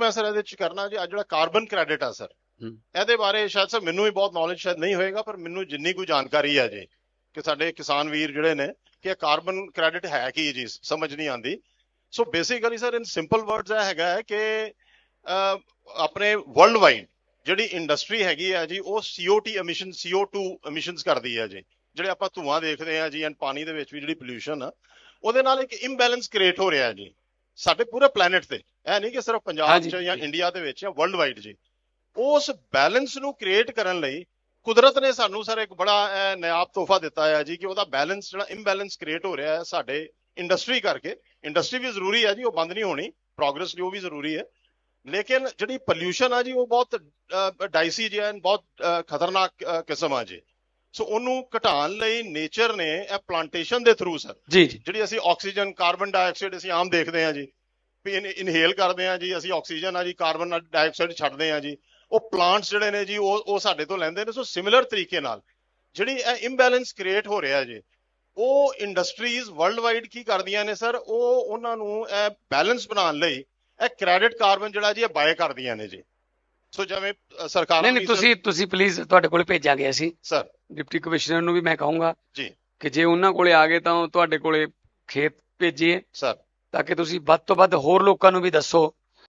ਮੈਂ ਸਰ ਇਹਦੇ ਚ ਕਰਨਾ ਜੀ ਅੱਜ ਜਿਹੜਾ ਕਾਰਬਨ ਕ੍ਰੈਡਿਟ ਆ ਸਰ। ਇਹਦੇ ਬਾਰੇ ਸ਼ਾਇਦ ਸਰ ਮੈਨੂੰ ਵੀ ਬਹੁਤ ਨੌਲੇਜ ਸ਼ਾਇਦ ਨਹੀਂ ਹੋਏਗਾ ਪਰ ਮੈਨੂੰ ਜਿੰਨੀ ਕੋਈ ਜਾਣਕਾਰੀ ਹੈ ਜੀ ਕਿ ਸਾਡੇ ਕਿਸਾਨ ਵੀਰ ਜਿਹੜੇ ਨੇ ਕਿ ਇਹ ਕਾਰਬਨ ਕ੍ਰੈਡਿਟ ਹੈ ਕੀ ਜੀ ਸਮਝ ਨਹੀਂ ਆਉਂਦੀ। So basically sir in simple words ਇਹ ਹੈਗਾ ਹੈ ਕਿ ਆਪਣੇ ਵਰਲਡ ਵਾਈਡ ਜਿਹੜੀ ਇੰਡਸਟਰੀ ਹੈਗੀ ਆ ਜੀ ਉਹ CO2 ਐਮਿਸ਼ਨ CO2 ਐਮਿਸ਼ਨਸ ਕਰਦੀ ਹੈ ਜੀ। ਜਿਹੜੇ ਆਪਾਂ ਧੂਆਂ ਦੇਖਦੇ ਆ ਜੀ ਐਂਡ ਪਾਣੀ ਦੇ ਵਿੱਚ ਵੀ ਜਿਹੜੀ ਪੋਲਿਊਸ਼ਨ ਆ ਉਹਦੇ ਨਾਲ ਇੱਕ ਇੰਬੈਲੈਂਸ ਕ੍ਰੀਏਟ ਹੋ ਰਿਹਾ ਹੈ ਜੀ ਸਾਡੇ ਪੂਰੇ ਪਲੈਨਟ ਤੇ। ਇਹ ਨਹੀਂ ਕਿ ਸਿਰਫ ਪੰਜਾਬ 'ਚ ਜਾਂ। ਇੰਡੀਆ ਦੇ ਵਿੱਚ ਜਾਂ ਵਰਲਡ ਵਾਈਡ ਜੀ। ਉਸ ਬੈਲੈਂਸ ਨੂੰ ਕ੍ਰੀਏਟ ਕਰਨ ਲਈ ਕੁਦਰਤ ਨੇ ਸਾਨੂੰ ਸਰ ਇੱਕ ਬੜਾ ਨਾਯਾਬ ਤੋਹਫਾ ਦਿੱਤਾ ਹੈ ਜੀ ਕਿ ਉਹਦਾ ਬੈਲੈਂਸ ਜਿਹੜਾ ਇੰਬੈਲੈਂਸ ਕ੍ਰੀਏਟ ਹੋ ਰਿਹਾ ਹੈ ਸਾਡੇ ਇੰਡਸਟਰੀ ਕਰਕੇ। ਇੰਡਸਟਰੀ ਵੀ ਜ਼ਰੂਰੀ ਹੈ ਜੀ ਉਹ ਬੰਦ ਨਹੀਂ ਹੋਣੀ। ਪ੍ਰੋਗਰੈਸ ਲਈ ਉਹ ਵੀ ਜ਼ਰੂਰੀ ਹੈ। ਲੇਕਿਨ ਜਿਹੜੀ ਪੋਲਿਊਸ਼ਨ ਆ ਜੀ ਉਹ ਬਹੁਤ ਡਾਈਸੀ ਜਿਹਾ ਬਹੁਤ ਖਤਰਨਾਕ ਕਿਸਮ ਆ ਜੀ। ਸੋ ਉਹਨੂੰ ਘਟਾਉਣ ਲਈ ਨੇਚਰ ਨੇ ਇਹ ਪਲਾਂਟੇਸ਼ਨ ਦੇ ਥਰੂ ਸਰ ਜਿਹੜੀ ਅਸੀਂ ਆਕਸੀਜਨ ਕਾਰਬਨ ਡਾਈਆਕਸਾਈਡ ਅਸੀਂ ਆਮ ਦੇਖਦੇ ਹਾਂ ਜੀ। ਵੀ ਇਨਹੇਲ ਕਰਦੇ ਹਾਂ ਜੀ ਅਸੀਂ ਆਕਸੀਜਨ ਆ ਜੀ ਕਾਰਬਨ ਡਾਈਆਕਸਾਈਡ ਛੱਡਦੇ ਹਾਂ ਜੀ। ਉਹ ਪਲਾਂਟਸ ਜਿਹੜੇ ਨੇ ਜੀ ਉਹ ਉਹ ਸਾਡੇ ਤੋਂ ਲੈਂਦੇ ਨੇ ਸੋ ਸਿਮਿਲਰ ਤਰੀਕੇ ਨਾਲ ਜਿਹੜੀ ਇਹ ਇੰਬੈਲੈਂਸ ਕ੍ਰੀਏਟ ਹੋ ਰਿਹਾ ਜੀ ਉਹ ਇੰਡਸਟਰੀਜ਼ ਵਰਲਡ ਵਾਈਡ ਕੀ ਕਰਦੀਆਂ ਨੇ ਸਰ? ਉਹ ਉਹਨਾਂ ਨੂੰ ਇਹ ਬੈਲੈਂਸ ਬਣਾਉਣ ਲਈ ਇਹ ਕ੍ਰੈਡਿਟ ਕਾਰਬਨ ਜਿਹੜਾ ਜੀ ਇਹ ਬਾਏ ਕਰਦੀਆਂ ਨੇ ਜੀ। ਸੋ ਜਿਵੇਂ ਸਰਕਾਰਾਂ ਨਹੀਂ ਨਹੀਂ ਤੁਸੀਂ ਤੁਸੀਂ ਪਲੀਜ਼ ਤੁਹਾਡੇ ਕੋਲ ਭੇਜਾਂਗੇ ਅਸੀਂ ਸਰ। ਡਿਪਟੀ ਕਮਿਸ਼ਨਰ ਨੂੰ ਵੀ ਮੈਂ ਕਹੂੰਗਾ ਜੀ। ਕਿ ਜੇ ਉਹਨਾਂ ਕੋਲੇ ਆ ਗਏ ਤਾਂ ਉਹ ਤੁਹਾਡੇ ਕੋਲੇ ਖੇਤ ਭੇਜੀਏ। ਸਰ। ਤਾਂ ਕਿ ਤੁਸੀਂ ਵੱਧ ਤੋਂ ਵੱਧ ਹੋਰ ਲੋਕਾਂ ਨੂੰ ਵੀ ਦੱਸੋ